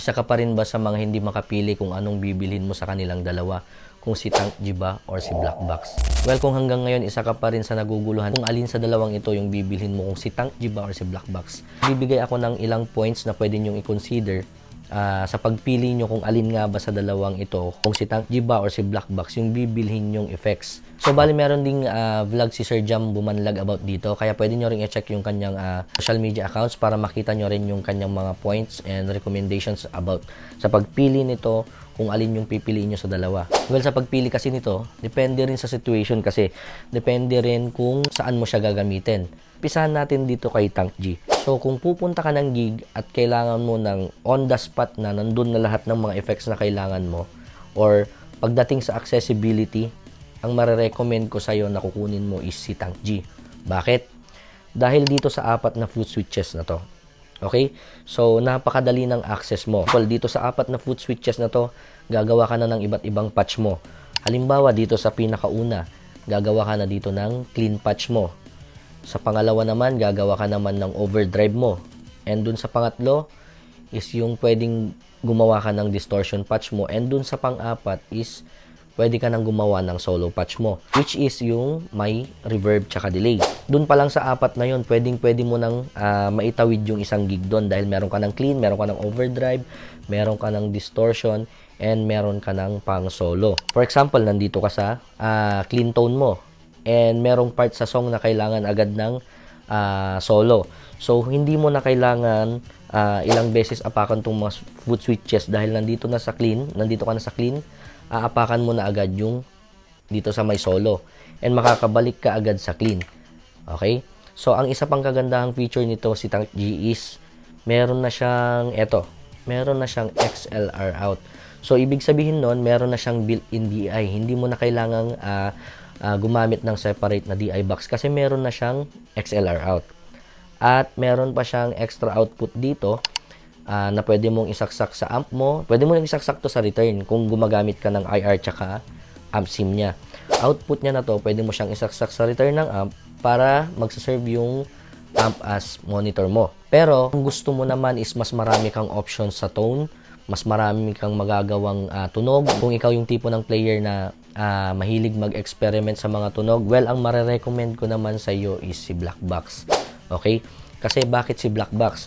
Isa ka pa rin ba sa mga hindi makapili kung anong bibilhin mo sa kanilang dalawa? Kung si Tank G ba or si Black Box? Well, kung hanggang ngayon isa ka pa rin sa naguguluhan kung alin sa dalawang ito yung bibilhin mo, kung si Tank G ba or si Black Box, bibigay ako ng ilang points na pwede nyong i-consider ah, sa pagpili nyo kung alin nga ba sa dalawang ito, kung si Tank G ba or si Black Box, yung bibilhin nyong effects. So, bali meron ding ah, vlog si Sir Jam bumanlag about dito, kaya pwede nyo rin i-check yung kanyang ah, social media accounts para makita nyo rin yung kanyang mga points and recommendations about sa pagpili nito kung alin yung pipiliin nyo sa dalawa. Well, sa pagpili kasi nito, depende rin sa situation kasi depende rin kung saan mo siya gagamitin. Pisahan natin dito kay Tank G. So, kung pupunta ka ng gig at kailangan mo ng on the spot na nandun na lahat ng mga effects na kailangan mo or pagdating sa accessibility, ang marerecommend ko sa'yo na kukunin mo is si Tank G. Bakit? Dahil dito sa apat na foot switches na to. Okay? So, napakadali ng access mo. Well, dito sa apat na foot switches na to, gagawa ka na ng iba't ibang patch mo. Halimbawa, dito sa pinakauna, gagawa ka na dito ng clean patch mo. Sa pangalawa naman, gagawa ka naman ng overdrive mo. And dun sa pangatlo, is yung pwedeng gumawa ka ng distortion patch mo. And dun sa pang-apat is pwede ka nang gumawa ng solo patch mo, which is yung may reverb tsaka delay. Doon pa lang sa apat na yon, pwedeng pwede mo nang ah, maitawid yung isang gig doon dahil meron ka ng clean, meron ka ng overdrive, meron ka ng distortion, and meron ka ng pang solo. For example, nandito ka sa ah, clean tone mo and merong part sa song na kailangan agad ng ah, solo. So, hindi mo na kailangan ah, ilang beses apakan tong mga foot switches dahil nandito na sa clean, nandito ka na sa clean, aapakan mo na agad yung dito sa may solo and makakabalik ka agad sa clean. Okay? So, ang isa pang kagandahang feature nito si Tank G is meron na siyang eto, meron na siyang XLR out. So, ibig sabihin nun, meron na siyang built-in DI. Hindi mo na kailangang ah, ah, gumamit ng separate na DI box kasi meron na siyang XLR out. At meron pa siyang extra output dito ah, na pwede mong isaksak sa amp mo. Pwede mo isaksak to sa return kung gumagamit ka ng IR tsaka amp sim niya. Output niya na to, pwede mo siyang isaksak sa return ng amp para magsaserve yung amp as monitor mo. Pero kung gusto mo naman is mas marami kang options sa tone, mas marami kang magagawang ah, tunog. Kung ikaw yung tipo ng player na ah, mahilig mag-experiment sa mga tunog, well, ang marerecommend ko naman sa iyo is si Black Box. Okay? Kasi bakit si Black Box?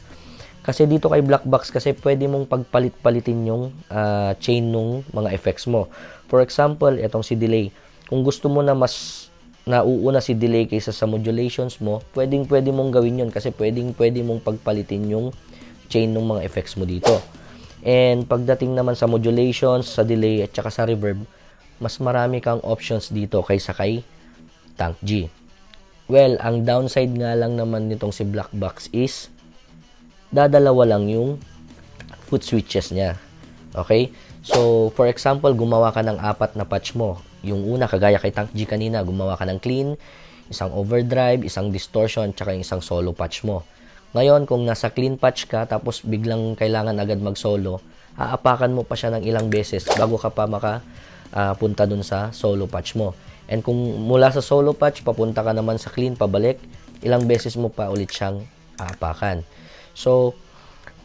Kasi dito kay Black Box kasi pwede mong pagpalit-palitin yung ah, chain nung mga effects mo. For example, itong si delay. Kung gusto mo na mas nauuna si delay kaysa sa modulations mo, pwedeng pwede mong gawin yon kasi pwedeng pwede mong pagpalitin yung chain ng mga effects mo dito. And pagdating naman sa modulations, sa delay at saka sa reverb, mas marami kang options dito kaysa kay Tank G. Well, ang downside nga lang naman nitong si Black Box is dadalawa lang yung foot switches niya. Okay? So, for example, gumawa ka ng apat na patch mo. Yung una, kagaya kay Tank G kanina, gumawa ka ng clean, isang overdrive, isang distortion, tsaka isang solo patch mo. Ngayon, kung nasa clean patch ka, tapos biglang kailangan agad mag-solo, aapakan mo pa siya ng ilang beses bago ka pa maka ah, punta dun sa solo patch mo. And kung mula sa solo patch, papunta ka naman sa clean, pabalik, ilang beses mo pa ulit siyang aapakan. So,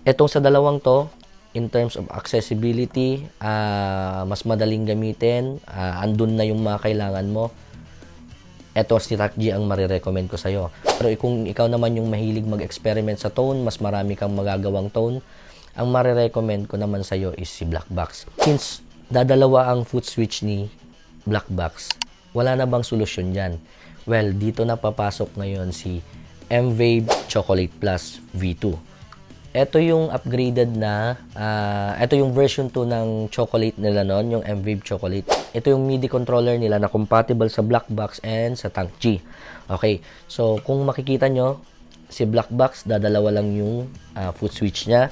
etong sa dalawang to, in terms of accessibility, ah, mas madaling gamitin, ah, andun na yung mga kailangan mo, eto si Tac G ang marirecommend ko sa'yo. Pero kung ikaw naman yung mahilig mag-experiment sa tone, mas marami kang magagawang tone, ang marirecommend ko naman sa'yo is si Black Box. Since dadalawa ang foot switch ni Black Box, wala na bang solusyon dyan? Well, dito na papasok ngayon si M-Wave Chocolate Plus V2. Ito yung upgraded na, ah, ito yung version 2 ng chocolate nila noon, yung M-Wave Chocolate. Ito yung MIDI controller nila na compatible sa Black Box and sa Tank G. Okay, so kung makikita nyo, si Black Box, dadalawa lang yung ah, foot switch niya.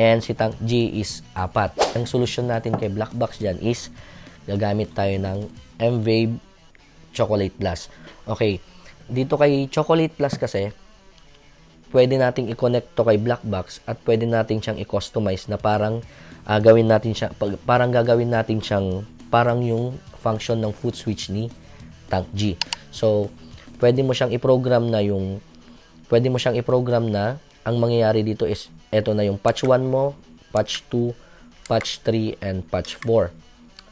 And si Tank G is apat. Ang solusyon natin kay Black Box dyan is gagamit tayo ng M-Wave Chocolate Plus. Okay, dito kay Chocolate Plus kasi, pwede nating i-connect to kay Black Box at pwede nating siyang i-customize na parang ah, gawin natin siya pag- parang gagawin natin siyang parang yung function ng foot switch ni Tank G. So, pwede mo siyang i-program na yung pwede mo siyang i-program na ang mangyayari dito is eto na yung patch 1 mo, patch 2, patch 3, and patch 4.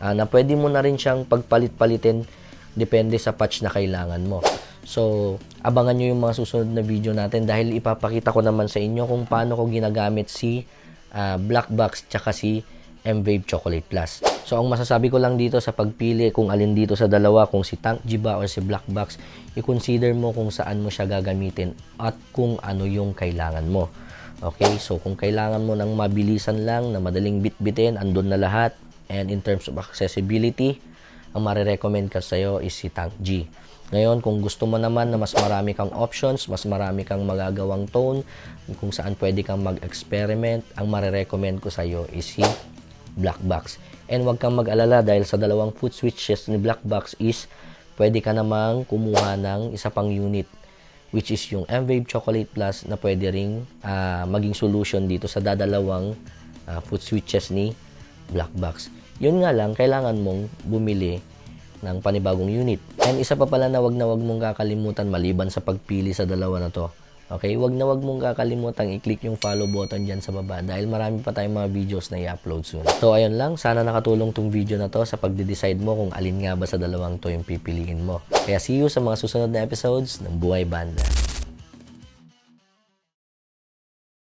Ah, na pwede mo na rin siyang pagpalit-palitin depende sa patch na kailangan mo. So, abangan nyo yung mga susunod na video natin dahil ipapakita ko naman sa inyo kung paano ko ginagamit si ah, Black Box tsaka si M-Wave Chocolate Plus. So, ang masasabi ko lang dito sa pagpili kung alin dito sa dalawa, kung si Tank G ba or si Black Box, i-consider mo kung saan mo siya gagamitin at kung ano yung kailangan mo. Okay, so kung kailangan mo ng mabilisan lang, na madaling bitbitin, andun na lahat. And in terms of accessibility, ang marirecommend ka sa'yo is si Tank G. Ngayon, kung gusto mo naman na mas marami kang options, mas marami kang magagawang tone, kung saan pwede kang mag-experiment, ang marirecommend ko sa'yo is si Black Box. And wag kang mag-alala dahil sa dalawang foot switches ni Black Box is pwede ka namang kumuha ng isa pang unit which is yung M-Wave Chocolate Plus na pwede ring ah, maging solution dito sa dadalawang ah, foot switches ni Black Box. Yun nga lang, kailangan mong bumili ng panibagong unit. And isa pa pala na wag na wag mong kakalimutan maliban sa pagpili sa dalawa na to. Okay, wag na wag mong kakalimutan i-click yung follow button dyan sa baba dahil marami pa tayong mga videos na i-upload soon. So ayun lang, sana nakatulong tong video na to sa pagde-decide mo kung alin nga ba sa dalawang to yung pipiliin mo. Kaya see you sa mga susunod na episodes ng Buhay Banda.